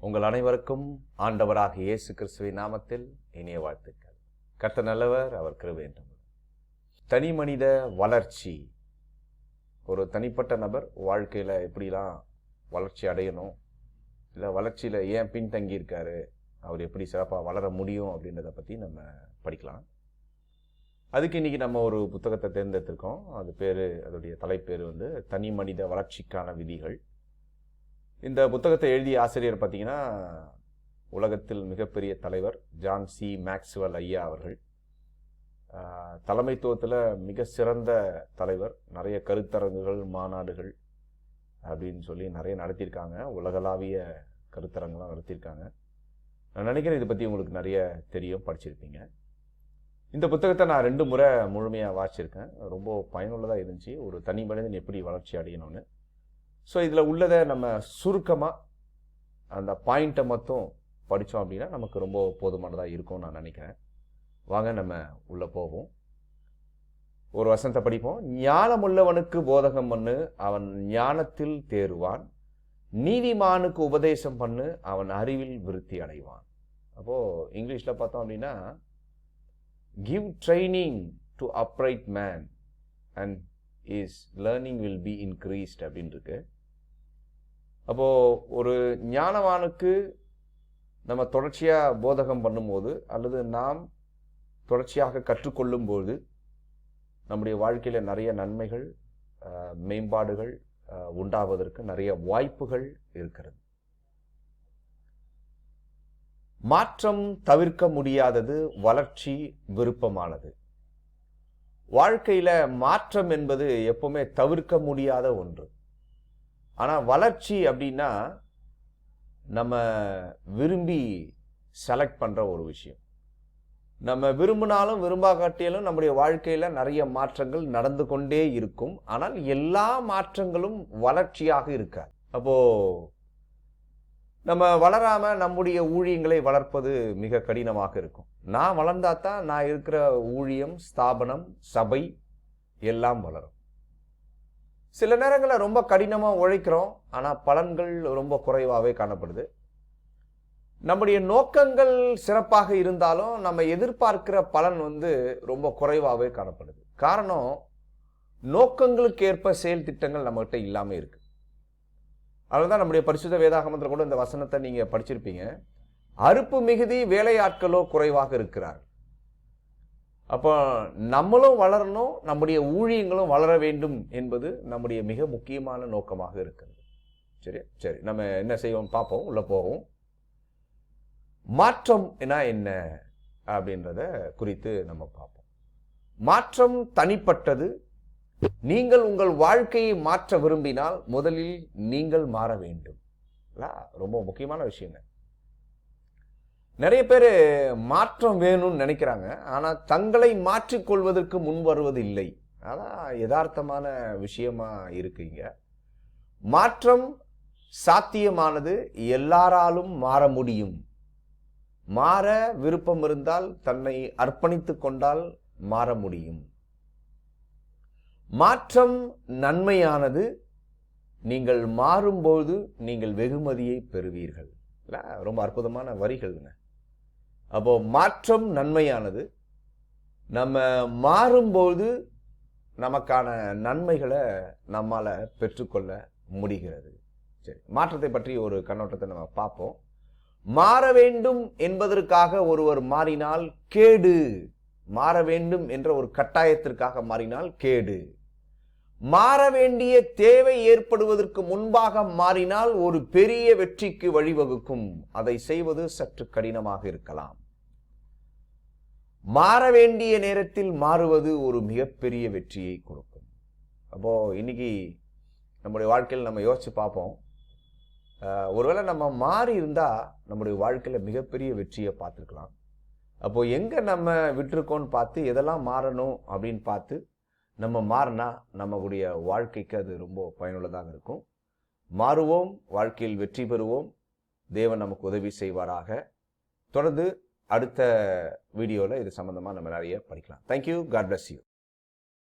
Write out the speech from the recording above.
உங்கள் அனைவருக்கும் ஆண்டவராக இயேசு கிறிஸ்துவின் நாமத்தில் இனிய வாழ்த்துக்கள். கர்த்த நல்லவர் அவர் கிருவேண்டும் தனி மனித வளர்ச்சி. ஒரு தனிப்பட்ட நபர் வாழ்க்கையில் எப்படிலாம் வளர்ச்சி அடையணும்? இல்லை வளர்ச்சியில் ஏன் பின்தங்கி இருக்காரு? அவர் எப்படி சிறப்பாக வளர முடியும் அப்படின்றத பற்றி நம்ம படிக்கலாம். அதுக்கு இன்னைக்கு நம்ம ஒரு புத்தகத்தை தேர்ந்தெடுத்திருக்கோம். அது பேர் அதோடைய தலைப்பேர் வந்து தனி மனித வளர்ச்சிக்கான விதிகள். இந்த புத்தகத்தை எழுதிய ஆசிரியர் பார்த்தீங்கன்னா உலகத்தில் மிகப்பெரிய தலைவர் ஜான் சி. மேக்ஸ்வெல் ஐயா அவர்கள். தலைமைத்துவத்தில் மிக சிறந்த தலைவர். நிறைய கருத்தரங்குகள் மாநாடுகள் அப்படின்னு சொல்லி நிறைய நடத்தியிருக்காங்க. உலகளாவிய கருத்தரங்கெலாம் நடத்தியிருக்காங்க. நான் நினைக்கிறேன் இதை பற்றி உங்களுக்கு நிறைய தெரியும் படிச்சிருப்பீங்க. இந்த புத்தகத்தை நான் ரெண்டு முறை முழுமையாக வாசிச்சிருக்கேன். ரொம்ப பயனுள்ளதாக இருந்துச்சு. ஒரு தனி மனிதன் எப்படி வளர்ச்சி அடையணும்னு. ஸோ இதில் உள்ளதை நம்ம சுருக்கமாக அந்த பாயிண்ட்டை மட்டும் படித்தோம் அப்படின்னா நமக்கு ரொம்ப போதுமானதாக இருக்கும்னு நான் நினைக்கிறேன். வாங்க நம்ம உள்ளே போவோம். ஒரு வசனத்தை படிப்போம். ஞானமுள்ளவனுக்கு போதகம் பண்ணு அவன் ஞானத்தில் தேறுவான். நீதிமானுக்கு உபதேசம் பண்ணு அவன் அறிவில் விருத்தி அடைவான். அப்போது இங்கிலீஷில் பார்த்தோம் அப்படின்னா give training to upright man and is learning will be increased அப்படின்னு இருக்கு அப்போது ஒரு ஞானவானுக்கு நம்ம தொடர்ச்சியாக போதகம் பண்ணும்போது அல்லது நாம் தொடர்ச்சியாக கற்றுக்கொள்ளும்போது நம்முடைய வாழ்க்கையில் நிறைய நன்மைகள் மேம்பாடுகள் உண்டாவதற்கு நிறைய வாய்ப்புகள் இருக்கிறது. மாற்றம் தவிர்க்க முடியாதது வளர்ச்சி விருப்பமானது. வாழ்க்கையில் மாற்றம் என்பது எப்பவுமே தவிர்க்க முடியாத ஒன்று. ஆனால் வளர்ச்சி அப்படின்னா நம்ம விரும்பி செலக்ட் பண்ணுற ஒரு விஷயம். நம்ம விரும்பினாலும் விரும்பாகாட்டியாலும் நம்முடைய வாழ்க்கையில் நிறைய மாற்றங்கள் நடந்து கொண்டே இருக்கும். ஆனால் எல்லா மாற்றங்களும் வளர்ச்சியாக இருக்காது. அப்போ நம்ம வளராமல் நம்முடைய ஊழியங்களை வளர்ப்பது மிக கடினமாக இருக்கும். நான் வளர்ந்தா தான் நான் இருக்கிற ஊழியம் ஸ்தாபனம் சபை எல்லாம் வளரும். சில நேரங்களில் ரொம்ப கடினமாக உழைக்கிறோம் ஆனால் பலன்கள் ரொம்ப குறைவாகவே காணப்படுது. நம்முடைய நோக்கங்கள் சிறப்பாக இருந்தாலும் நம்ம எதிர்பார்க்கிற பலன் வந்து ரொம்ப குறைவாகவே காணப்படுது. காரணம் நோக்கங்களுக்கு ஏற்ப செயல் திட்டங்கள் நம்மகிட்ட இல்லாமல் இருக்கு. அதுதான் நம்முடைய பரிசுத்த வேதாகமத்தில் கூட இந்த வசனத்தை நீங்கள் படிச்சிருப்பீங்க. அறுப்பு மிகுதி வேலையாட்களோ குறைவாக இருக்கிறார் அப்போ நம்மளும் வளரணும் நம்முடைய ஊழியங்களும் வளர வேண்டும் என்பது நம்முடைய மிக முக்கியமான நோக்கமாக இருக்கிறது. சரி சரி நம்ம என்ன செய்வோம்? பார்ப்போம் உள்ளே போவோம். மாற்றம் என்ன அப்படின்றத குறித்து நம்ம பார்ப்போம். மாற்றம் தனிப்பட்டது. நீங்கள் உங்கள் வாழ்க்கையை மாற்ற விரும்பினால் முதலில் நீங்கள் மாற வேண்டும். ரொம்ப முக்கியமான விஷயங்க நிறைய பேர் மாற்றம் வேணும்னு நினைக்கிறாங்க. ஆனால் தங்களை மாற்றிக்கொள்வதற்கு முன் வருவது இல்லை அதான் யதார்த்தமான விஷயமா இருக்குங்க மாற்றம் சாத்தியமானது எல்லாராலும் மாற முடியும். மாற விருப்பம் இருந்தால் தன்னை அர்ப்பணித்து கொண்டால் மாற முடியும். மாற்றம் நன்மையானது நீங்கள் மாறும்போது நீங்கள் வெகுமதியை பெறுவீர்கள். இல்லை ரொம்ப அற்புதமான வரிகள்ங்க. அப்போ மாற்றம் நன்மையானது. நம்ம மாறும்போது நமக்கான நன்மைகளை நம்மால பெற்றுக்கொள்ள முடிகிறது. சரி மாற்றத்தை பற்றி ஒரு கண்ணோட்டத்தை நம்ம பார்ப்போம். மாற வேண்டும் என்பதற்காக ஒருவர் மாறினால் கேடு. மாற வேண்டும் என்ற ஒரு கட்டாயத்திற்காக மாறினால் கேடு. மாற வேண்டிய தேவை ஏற்படுவதற்கு முன்பாக மாறினால் ஒரு பெரிய வெற்றிக்கு வழிவகுக்கும். அதை செய்வது சற்று கடினமாக இருக்கலாம். மாற வேண்டிய நேரத்தில் மாறுவது ஒரு மிகப்பெரிய வெற்றியை கொடுக்கும். அப்போ இன்னைக்கு நம்முடைய வாழ்க்கையில் நம்ம யோசிச்சு பார்ப்போம். ஒருவேளை நம்ம மாறி இருந்தா நம்முடைய வாழ்க்கையில மிகப்பெரிய வெற்றியை பார்த்துருக்கலாம். அப்போ எங்க நம்ம விட்டுருக்கோம்னு பார்த்து எதெல்லாம் மாறணும் அப்படின்னு பார்த்து நம்ம மாறினா நம்மளுடைய வாழ்க்கைக்கு அது ரொம்ப பயனுள்ளதாக இருக்கும். மாறுவோம் வாழ்க்கையில் வெற்றி பெறுவோம். தேவன் நமக்கு உதவி செய்வாராக. தொடர்ந்து அடுத்த வீடியோவில் இது சம்மந்தமாக நம்ம நிறைய படிக்கலாம். Thank you God bless you